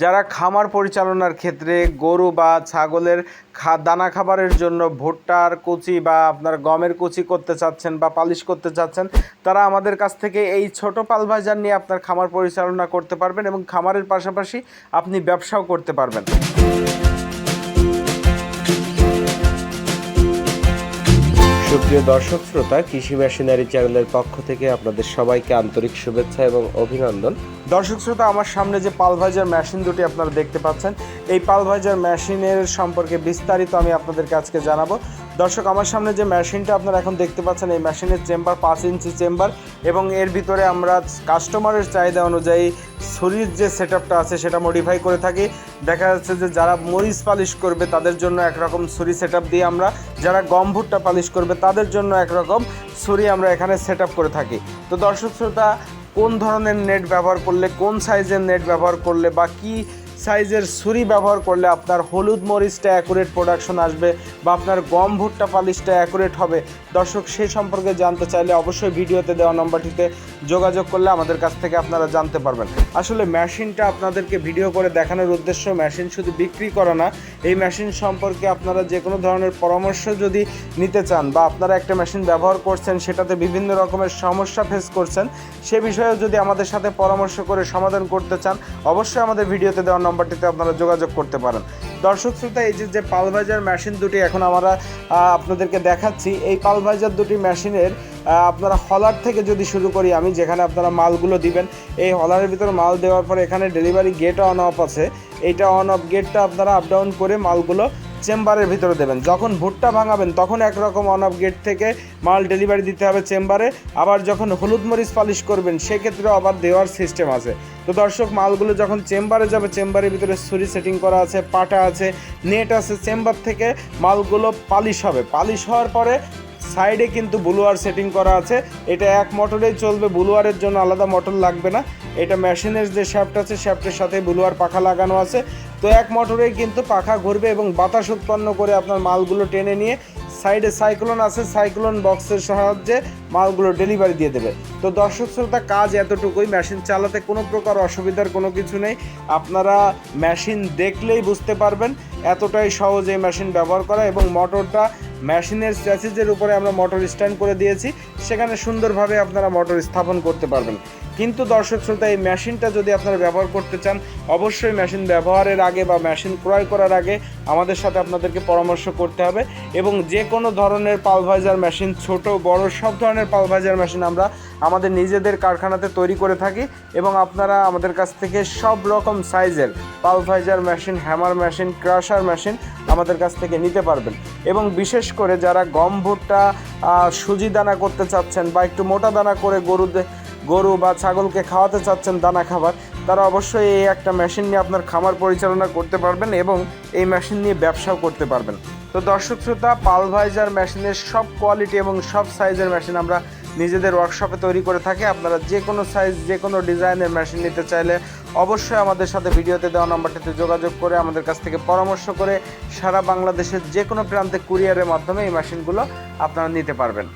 যারা খামার পরিচালনার ক্ষেত্রে গরু বা ছাগলের খা, দানা খাবারের জন্য ভুট্টার কুচি বা আপনার গমের কুচি করতে চাচ্ছেন বা পালিশ করতে চাচ্ছেন, তারা আমাদের কাছ থেকে এই ছোট পালভাজার নিয়ে আপনার খামার পরিচালনা করতে পারবেন এবং খামারের পাশাপাশি আপনি ব্যবসাও করতে পারবেন। সুপ্রিয় দর্শক, শ্রোতা, কৃষি মেশিনারি চ্যানেলের পক্ষ থেকে আপনাদের সবাইকে আন্তরিক শুভেচ্ছা এবং অভিনন্দন। দর্শক, শ্রোতা, আমার সামনে যে পালভাইজার মেশিন দুটি আপনারা দেখতে পাচ্ছেন। এই পালভাইজার মেশিনের সম্পর্কে বিস্তারিত আমি আপনাদেরকে আজকে জানাব। দর্শক, আমার সামনে যে মেশিনটা আপনারা এখন দেখতে পাচ্ছেন, এই মেশিনের চেম্বার পাঁচ ইঞ্চি চেম্বার এবং এর ভিতরে আমরা কাস্টমারের চাহিদা অনুযায়ী ছুরির যে সেট আছে সেটা মডিফাই করে থাকি। দেখা যাচ্ছে যে যারা মরিচ পালিশ করবে, তাদের জন্য একরকম ছুরি সেট দিয়ে আমরা, যারা গম ভুট্টা পালিশ করবে, তাদের জন্য একরকম ছুরি আমরা এখানে সেট করে থাকি। তো দর্শক, শ্রোতা, কোন ধরনের নেট ব্যবহার করলে, কোন সাইজের নেট ব্যবহার করলে বা কী সাইজের ছুরি ব্যবহার করলে আপনার হলুদ মরিচটা অ্যাকুরেট প্রোডাকশন আসবে বা আপনার গম ভুট্টা পালিশটা অ্যাকুরেট হবে। দর্শক সেই সম্পর্কে জানতে চাইলে অবশ্যই ভিডিওতে দেওয়া নম্বরটিতে যোগাযোগ করলে আমাদের কাছ থেকে আপনারা জানতে পারবেন। আসলে মেশিনটা আপনাদেরকে ভিডিও করে দেখানোর উদ্দেশ্য মেশিন শুধু বিক্রি করা না, এই মেশিন সম্পর্কে আপনারা যে কোনো ধরনের পরামর্শ যদি নিতে চান বা আপনারা একটা মেশিন ব্যবহার করছেন, সেটাতে বিভিন্ন রকমের সমস্যা ফেস করছেন, সে বিষয়ে যদি আমাদের সাথে পরামর্শ করে সমাধান করতে চান, অবশ্যই আমাদের ভিডিওতে দেওয়া নম্বরটিতে আপনারা যোগাযোগ করতে পারেন। দর্শক শ্রোতা, এই যে পালভাইজার মেশিন দুটি এখন আমরা আপনাদেরকে দেখাচ্ছি। এই পালভাইজার দুটি মেশিনের আপনারা হলার থেকে যদি শুরু করি আমি, যেখানে আপনারা মালগুলো দিবেন, এই হলারের ভিতরে মাল দেওয়ার পরে এখানে ডেলিভারি গেট অন অফ আছে। এইটা অন অফ গেটটা আপনারা আপ ডাউন করে মালগুলো চেম্বারের ভিতরে দেবেন। যখন ভুট্টা ভাঙাবেন, তখন একরকম অন অফ গেট থেকে মাল ডেলিভারি দিতে হবে চেম্বারে। আবার যখন হলুদ মরিচ পালিশ করবেন, সেক্ষেত্রেও আবার দেওয়ার সিস্টেম আছে। তো দর্শক, মালগুলো যখন চেম্বারে যাবে, চেম্বারের ভিতরে ছুরি সেটিং করা আছে, পাটা আছে নেট আছে, চেম্বার থেকে মালগুলো পালিশ হবে। পালিশ হওয়ার পরে সাইডে কিন্তু ব্লুয়ার সেটিং করা আছে। এটা এক মোটরেই চলবে, ব্লুয়ারের জন্য আলাদা মোটর লাগবে না। এটা মেশিনের যে শ্যাফট আছে শ্যাফটের সাথে ব্লুয়ার পাখা লাগানো আছে। তো এক মোটরেই কিন্তু পাখা ঘুরবে এবং বাতাস উৎপন্ন করে আপনার মালগুলো টেনে নিয়ে সাইডে সাইক্লোন আছে, সাইক্লোন বক্সের সাহায্যে মালগুলো ডেলিভারি দিয়ে দেবে। তো দর্শক শ্রোতা, কাজ এতটুকুই। মেশিন চালাতে কোনো প্রকার অসুবিধার কোনো কিছু নেই। আপনারা মেশিন দেখলেই বুঝতে পারবেন। এতটাই সহজ এই মেশিন ব্যবহার করা এবং মোটরটা মেশিনের স্ট্যাসিজের উপরে আমরা মোটর স্ট্যান্ড করে দিয়েছি। সেখানে সুন্দরভাবে আপনারা মোটর স্থাপন করতে পারবেন। কিন্তু দর্শক শ্রোতা, এই মেশিনটা যদি আপনারা ব্যবহার করতে চান, অবশ্যই মেশিন ব্যবহারের আগে বা মেশিন ক্রয় করার আগে আমাদের সাথে আপনাদেরকে পরামর্শ করতে হবে এবং যে কোনো ধরনের পালভাইজার মেশিন, ছোট, বড়, সব ধরনের পালভাইজার মেশিন আমরা আমাদের নিজেদের কারখানাতে তৈরি করে থাকি এবং আপনারা আমাদের কাছ থেকে সব রকম সাইজের pulverizer machine, hammer machine, crusher machine আমাদের কাছ থেকে নিতে পারবেন। এবং বিশেষ করে যারা গম ভুট্টা সুজি দানা করতে চাচ্ছেন বা একটু মোটা দানা করে গরুদের গরু বা ছাগলকে খাওয়াতে চাচ্ছেন দানা খাবার, তারা অবশ্যই এই একটা মেশিন নিয়ে আপনার খামার পরিচালনা করতে পারবেন এবং এই মেশিন নিয়ে ব্যবসাও করতে পারবেন। তো দর্শক শ্রোতা, পালভাইজার মেশিনের সব কোয়ালিটি এবং সব সাইজের মেশিন আমরা নিজেদের ওয়ার্কশপে তৈরি করে থাকি। আপনারা যে কোনো সাইজ যে কোনো ডিজাইনের মেশিন নিতে চাইলে অবশ্যই আমাদের সাথে ভিডিওতে দেওয়া নাম্বারটিতে যোগাযোগ করে আমাদের কাছ থেকে পরামর্শ করে সারা বাংলাদেশের যে কোনো প্রান্তে কুরিয়ারের মাধ্যমে এই মেশিনগুলো আপনারা নিতে পারবেন।